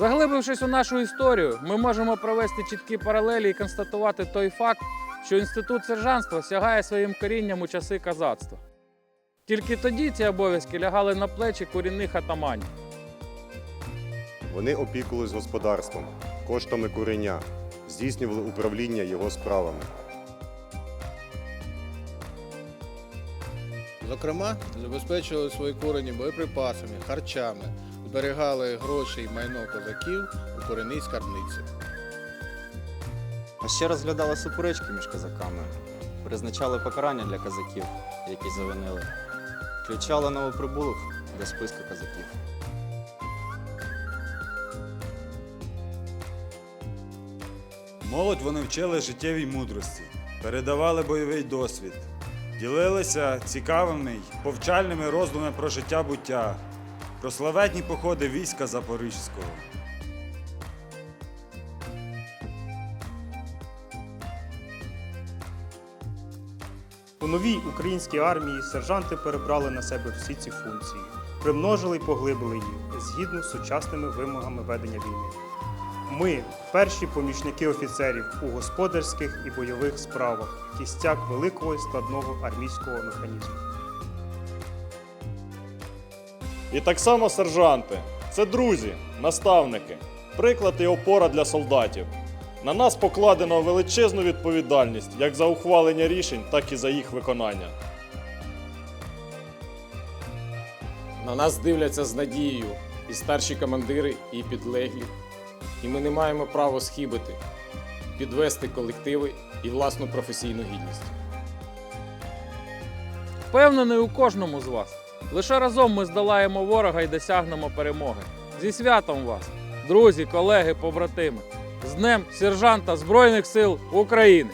Заглибившись у нашу історію, ми можемо провести чіткі паралелі і констатувати той факт, що інститут сержантства сягає своїм корінням у часи казацтва. Тільки тоді ці обов'язки лягали на плечі корінних атаманів. Вони опікувались господарством, коштами куреня, здійснювали управління його справами. Зокрема, забезпечували свої корені боєприпасами, харчами, зберігали гроші і майно козаків у коренній скарбниці. А ще розглядали суперечки між козаками, призначали покарання для козаків, які завинили, включали новоприбулих до списку козаків. Молодь вони вчили життєвій мудрості, передавали бойовий досвід, ділилися цікавими й повчальними роздумами про життя буття, про славетні походи війська Запорізького. У новій українській армії сержанти перебрали на себе всі ці функції, примножили і поглибили їх згідно з сучасними вимогами ведення війни. Ми перші помічники офіцерів у господарських і бойових справах, кістяк великого і складного армійського механізму. І так само сержанти це друзі, наставники, приклад і опора для солдатів. На нас покладено величезну відповідальність як за ухвалення рішень, так і за їх виконання. На нас дивляться з надією і старші командири, і підлеглі. І ми не маємо права схибити, підвести колективи і власну професійну гідність. Впевнений у кожному з вас. Лише разом ми здолаємо ворога і досягнемо перемоги. Зі святом вас, друзі, колеги, побратими, з Днем сержанта Збройних сил України!